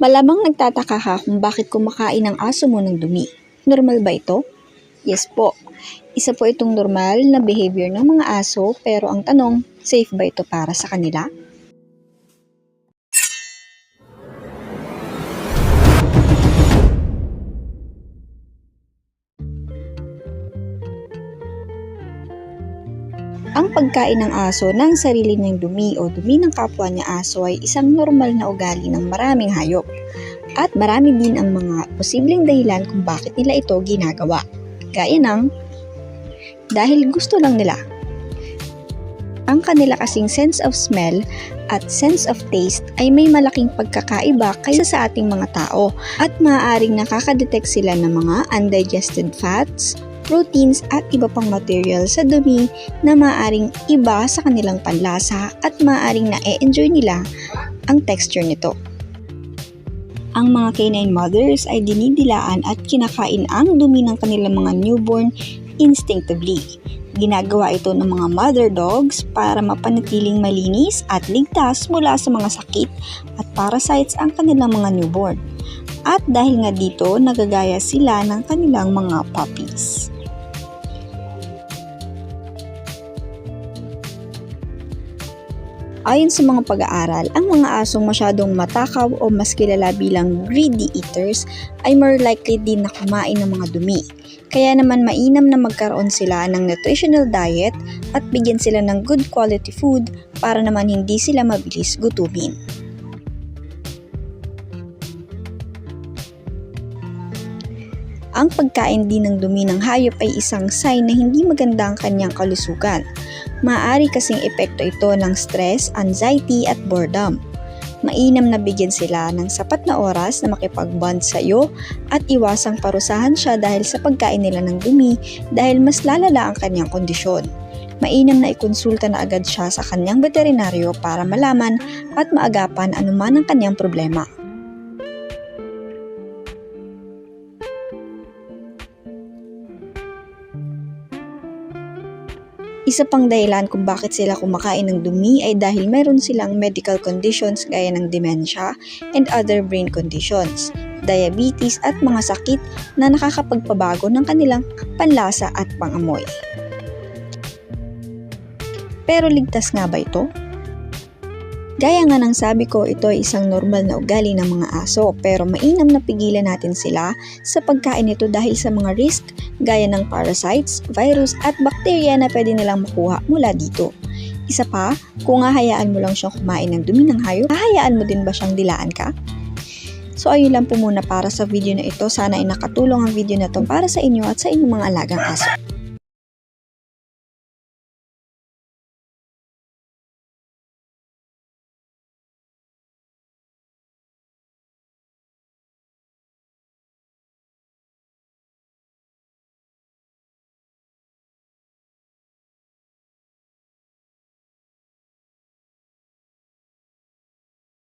Malamang nagtataka ka kung bakit kumakain ang aso mo ng dumi. Normal ba ito? Yes po. Isa po itong normal na behavior ng mga aso pero ang tanong, safe ba ito para sa kanila? Ang pagkain ng aso ng sarili niyang dumi o dumi ng kapwa niya aso ay isang normal na ugali ng maraming hayop. At marami din ang mga posibleng dahilan kung bakit nila ito ginagawa. Gaya ng dahil gusto lang nila. Ang kanila kasing sense of smell at sense of taste ay may malaking pagkakaiba kaysa sa ating mga tao at maaaring nakakadetect sila ng mga undigested fats, proteins at iba pang material sa dumi na maaaring iba sa kanilang panlasa at maaaring na-enjoy nila ang texture nito. Ang mga canine mothers ay dinidilaan at kinakain ang dumi ng kanilang mga newborn instinctively. Ginagawa ito ng mga mother dogs para mapanatiling malinis at ligtas mula sa mga sakit at parasites ang kanilang mga newborn. At dahil nga dito, nagagaya sila ng kanilang mga puppies. Ayon sa mga pag-aaral, ang mga asong masyadong matakaw o mas kilala bilang greedy eaters ay more likely din na kumain ng mga dumi. Kaya naman mainam na magkaroon sila ng nutritional diet at bigyan sila ng good quality food para naman hindi sila mabilis gutumin. Ang pagkain din ng dumi ng hayop ay isang sign na hindi maganda ang kanyang kalusugan. Maaari kasing epekto ito ng stress, anxiety at boredom. Mainam na bigyan sila ng sapat na oras na makipag-bond sa iyo at iwasang parusahan siya dahil sa pagkain nila ng dumi dahil mas lalala ang kanyang kondisyon. Mainam na ikonsulta na agad siya sa kanyang veterinaryo para malaman at maagapan anuman ang kanyang problema. Isa pang dahilan kung bakit sila kumakain ng dumi ay dahil meron silang medical conditions gaya ng dementia and other brain conditions, diabetes at mga sakit na nakakapagpabago ng kanilang panlasa at pangamoy. Pero ligtas nga ba ito? Gaya nga ng sabi ko, ito ay isang normal na ugali ng mga aso pero mainam na pigilan natin sila sa pagkain nito dahil sa mga risk gaya ng parasites, virus at bakterya na pwede nilang makuha mula dito. Isa pa, kung hahayaan mo lang siyang kumain ng dumi ng hayop, hahayaan mo din ba siyang dilaan ka? So ayun lang po muna para sa video na ito. Sana ay nakatulong ang video na to para sa inyo at sa inyong mga alagang aso.